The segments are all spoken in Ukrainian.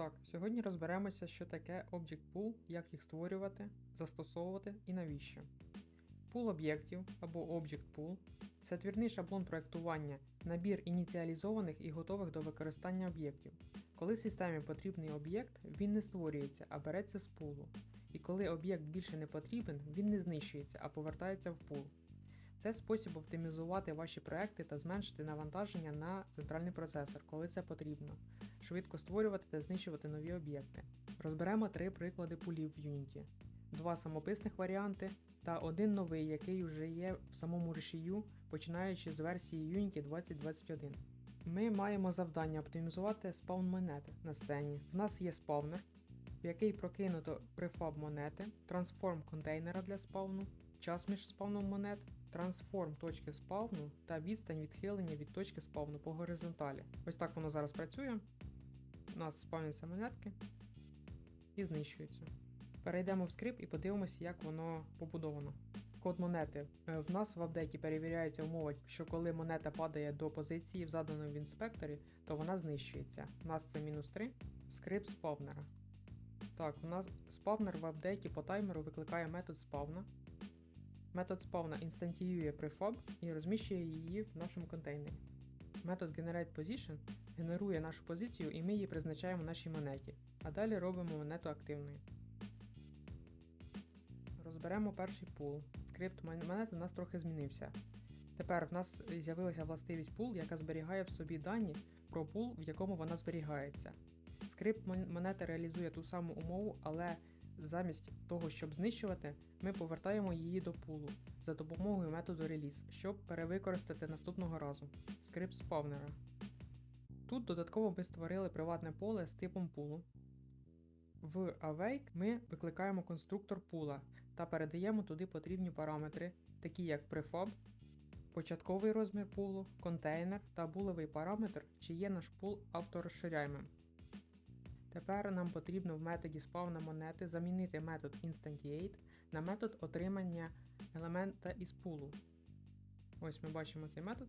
Так, сьогодні розберемося, що таке Object Pool, як їх створювати, застосовувати і навіщо. Пул об'єктів або Object Pool це твірний шаблон проектування, набір ініціалізованих і готових до використання об'єктів. Коли системі потрібний об'єкт, він не створюється, а береться з пулу. І коли об'єкт більше не потрібен, він не знищується, а повертається в пул. Це спосіб оптимізувати ваші проекти та зменшити навантаження на центральний процесор, коли це потрібно, швидко створювати та знищувати нові об'єкти. Розберемо три приклади пулів в Unity, два самописних варіанти та один новий, який вже є в самому рушію, починаючи з версії Unity 2021. Ми маємо завдання оптимізувати спавн монети на сцені. В нас є спавнер, в який прокинуто префаб монети, трансформ контейнера для спавну, час між спавном монет, трансформ точки спавну та відстань відхилення від точки спавну по горизонталі. Ось так воно зараз працює. У нас спавняться монетки і знищуються. Перейдемо в скрипт і подивимося, як воно побудовано. Код монети. Е, В нас в апдейті перевіряється умова, що коли монета падає до позиції в заданому в інспекторі, то вона знищується. У нас це мінус 3. Скрипт спавнера. Так, у нас спавнер в апдейті по таймеру викликає метод спавна. Метод спавна інстантіює префаб і розміщує її в нашому контейнері. Метод GeneratePosition генерує нашу позицію і ми її призначаємо в нашій монеті, а далі робимо монету активною. Розберемо перший пул. Скрипт монет у нас трохи змінився. Тепер в нас з'явилася властивість пул, яка зберігає в собі дані про пул, в якому вона зберігається. Скрипт мон- монети реалізує ту саму умову, але замість того, щоб знищувати, ми повертаємо її до пулу за допомогою методу реліз, щоб перевикористати наступного разу. Скрипт спавнера. Тут додатково ми створили приватне поле з типом пулу. В Awake ми викликаємо конструктор пула та передаємо туди потрібні параметри, такі як prefab, початковий розмір пулу, контейнер та булевий параметр, чи є наш пул авторозширяємим. Тепер нам потрібно в методі спавна монети замінити метод instantiate на метод отримання елемента із пулу. Ось ми бачимо цей метод.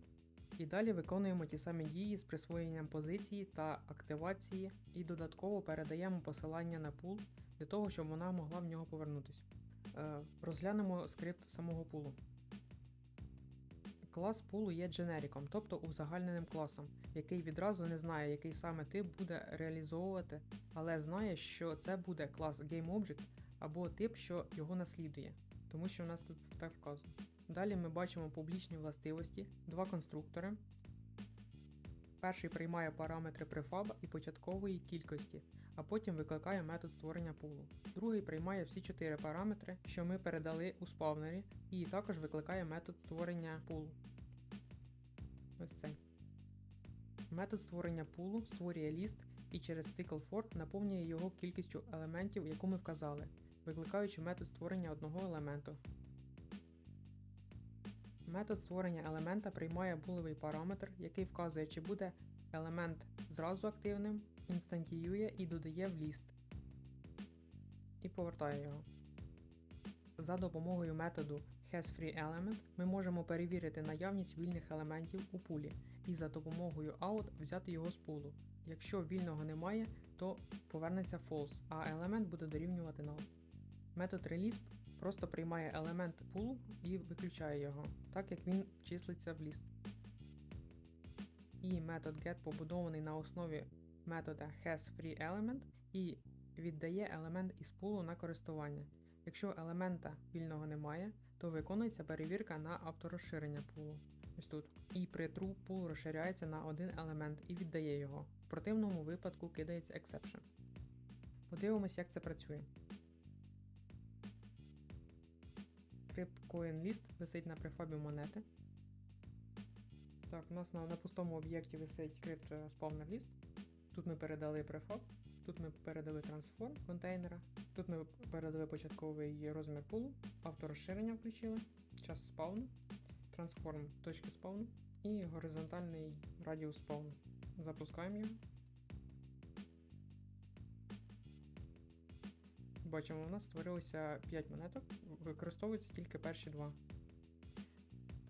І далі виконуємо ті самі дії з присвоєнням позиції та активації, і додатково передаємо посилання на пул для того, щоб вона могла в нього повернутися. Е, розглянемо скрипт самого пулу. Клас пулу є дженериком, тобто узагальненим класом, який відразу не знає, який саме тип буде реалізовувати, але знає, що це буде клас GameObject або тип, що його наслідує, тому що у нас тут так вказано. Далі ми бачимо публічні властивості, два конструктори. Перший приймає параметри префаба і початкової кількості, а потім викликає метод створення пулу. Другий приймає всі чотири параметри, що ми передали у спавнері, і також викликає метод створення пулу. Ось цей. Метод створення пулу створює ліст і через цикл for наповнює його кількістю елементів, яку ми вказали, викликаючи метод створення одного елементу. Метод створення елемента приймає булевий параметр, який вказує, чи буде елемент зразу активним, інстантіює і додає в ліст. І повертає його. За допомогою методу hasFreeElement ми можемо перевірити наявність вільних елементів у пулі і за допомогою out взяти його з пулу. Якщо вільного немає, то повернеться false, а елемент буде дорівнювати null. Метод release просто приймає елемент пулу і виключає його, так як він числиться в ліст. І метод get побудований на основі метода hasFreeElement і віддає елемент із пулу на користування. Якщо елемента вільного немає, то виконується перевірка на авторозширення пулу. Ось тут. І при true пул розширяється на один елемент і віддає його. В противному випадку кидається exception. Подивимось, як це працює. Скрипт CoinList висить на префабі монети. Так, у нас на, на пустому об'єкті висить скрипт е, SpawnerList. Тут ми передали префаб, тут ми передали трансформ контейнера, тут ми передали початковий розмір пулу, авторозширення включили, час спавну, трансформ точки спавну і горизонтальний радіус спавну. Запускаємо його. Бачимо, у нас створилося 5 монеток, використовуються тільки перші два.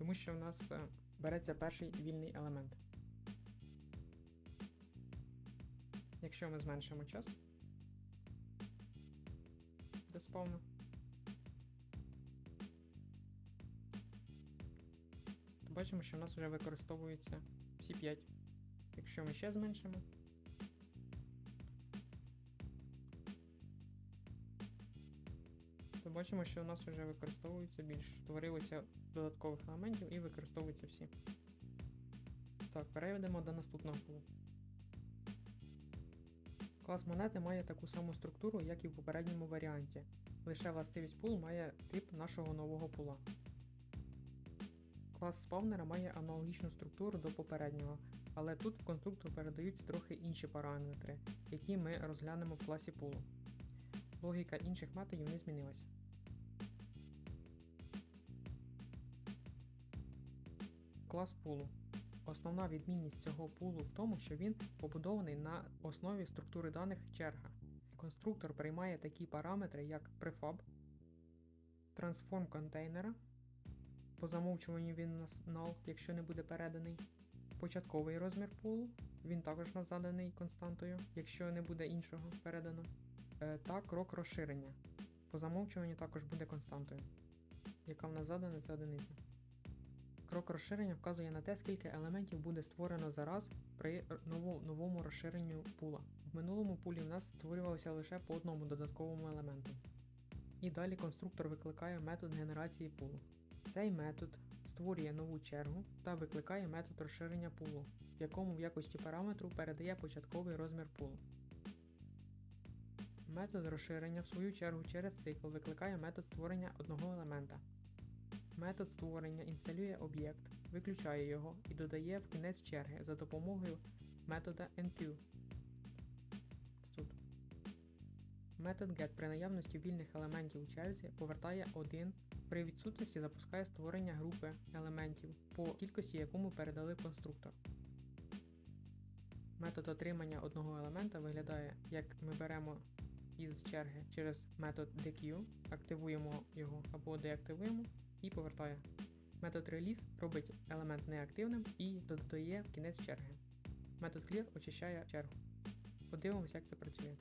Тому що в нас е, береться перший вільний елемент. Якщо ми зменшимо час до спавну, то бачимо, що в нас вже використовується всі 5. Якщо ми ще зменшимо, бачимо, що у нас вже використовується більше. Створилося додаткових елементів і використовуються всі. Так, перейдемо до наступного пулу. Клас монети має таку саму структуру, як і в попередньому варіанті. Лише властивість пул має тип нашого нового пула. Клас спавнера має аналогічну структуру до попереднього, але тут в конструктор передаються трохи інші параметри, які ми розглянемо в класі пулу. Логіка інших методів не змінилася. Клас пулу. Основна відмінність цього пулу в тому, що він побудований на основі структури даних черга. Конструктор приймає такі параметри, як prefab, трансформ контейнера. По замовчуванню він у нас null, якщо не буде переданий. Початковий розмір пулу, він також нас заданий константою, якщо не буде іншого передано. Е, Та крок розширення. По замовчуванню також буде константою, яка в нас задана, це одиниця. Крок розширення вказує на те, скільки елементів буде створено за раз при новому розширенню пула. В минулому пулі в нас створювалося лише по одному додатковому елементу. І далі конструктор викликає метод генерації пулу. Цей метод створює нову чергу та викликає метод розширення пулу, якому в якості параметру передає початковий розмір пулу. Метод розширення, в свою чергу, через цикл викликає метод створення одного елемента. Метод створення інсталює об'єкт, виключає його і додає в кінець черги за допомогою метода. Тут. Метод get при наявності вільних елементів у черзі повертає один, при відсутності запускає створення групи елементів, по кількості якому передали конструктор. Метод отримання одного елемента виглядає, як ми беремо із черги через метод dequeue, активуємо його або деактивуємо і повертає. Метод release робить елемент неактивним і додає в кінець черги. Метод clear очищає чергу. Подивимося, як це працює.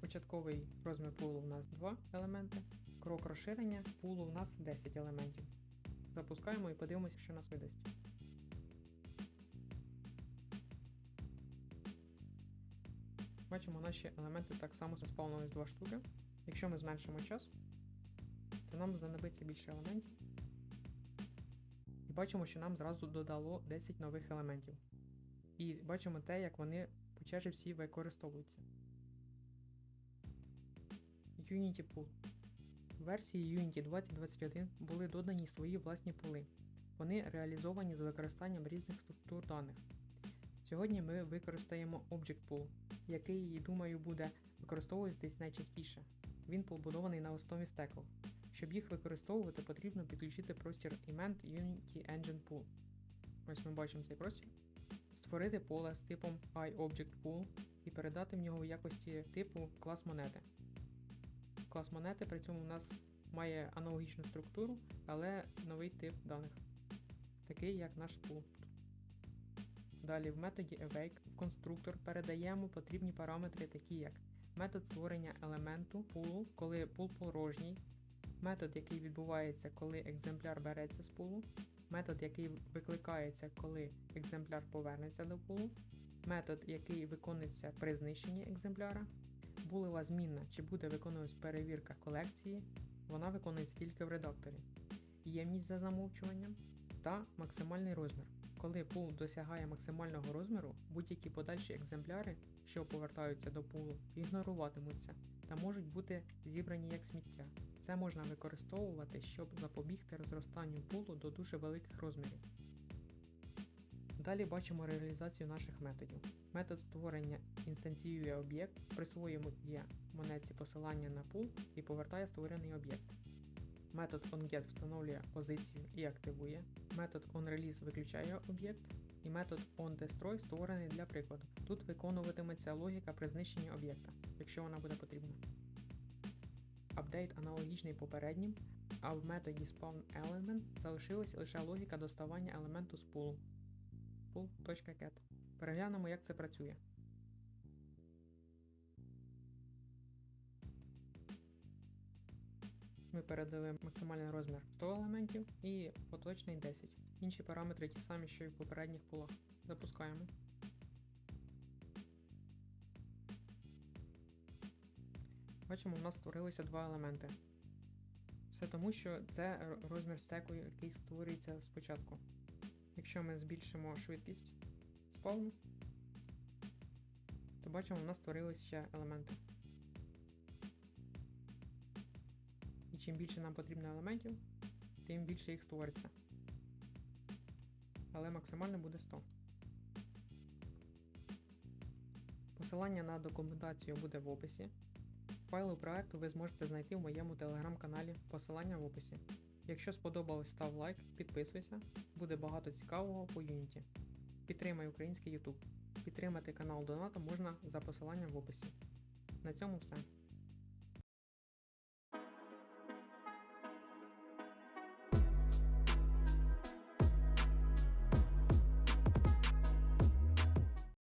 Початковий розмір пулу у нас 2 елементи. Крок розширення пулу у нас 10 елементів. Запускаємо і подивимося, що нас видасть. Бачимо, наші елементи так само заспавнились два штуки. Якщо ми зменшимо час, то нам знадобиться більше елементів. І бачимо, що нам зразу додало 10 нових елементів. І бачимо те, як вони по черзі всі використовуються. Unity Pool. В версії Unity 2021 були додані свої власні пули. Вони реалізовані з використанням різних структур даних. Сьогодні ми використаємо Object Pool, який, думаю, буде використовуватись найчастіше. Він побудований на основі стекл. Щоб їх використовувати, потрібно підключити простір імен Unity Engine Pool. Ось ми бачимо цей простір. Створити поле з типом iObjectPool і передати в нього в якості типу клас монети. Клас монети при цьому у нас має аналогічну структуру, але новий тип даних, такий як наш pool. Далі в методі awake в конструктор передаємо потрібні параметри, такі як метод створення елементу пулу, коли пул порожній, метод, який відбувається, коли екземпляр береться з пулу, метод, який викликається, коли екземпляр повернеться до пулу, метод, який виконується при знищенні екземпляра, булева змінна, чи буде виконуватись перевірка колекції, вона виконується тільки в редакторі, ємність за замовчуванням та максимальний розмір. Коли пул досягає максимального розміру, будь-які подальші екземпляри, що повертаються до пулу, ігноруватимуться та можуть бути зібрані як сміття. Це можна використовувати, щоб запобігти розростанню пулу до дуже великих розмірів. Далі бачимо реалізацію наших методів. Метод створення інстанціює об'єкт, присвоює монетці посилання на пул і повертає створений об'єкт. Метод onGet встановлює позицію і активує. Метод onRelease виключає об'єкт. І метод onDestroy створений для прикладу. Тут виконуватиметься логіка при знищенні об'єкта, якщо вона буде потрібна. апдейт аналогічний попереднім, а в методі spawnElement залишилась лише логіка доставання елементу з пулу. pool.get. Переглянемо, як це працює. Ми передали максимальний розмір 100 елементів і поточний 10. Інші параметри ті самі, що і в попередніх пулах. Запускаємо. Бачимо, у нас створилися два елементи. Все тому, що це розмір стеку, який створюється спочатку. Якщо ми збільшимо швидкість спавну, то бачимо, у нас створились ще елементи. Чим більше нам потрібно елементів, тим більше їх створиться. Але максимально буде 100. Посилання на документацію буде в описі. Файли проекту ви зможете знайти в моєму телеграм-каналі, посилання в описі. Якщо сподобалось, став лайк, підписуйся, буде багато цікавого по Unity. Підтримай український YouTube. Підтримати канал донатом можна за посиланням в описі. На цьому все.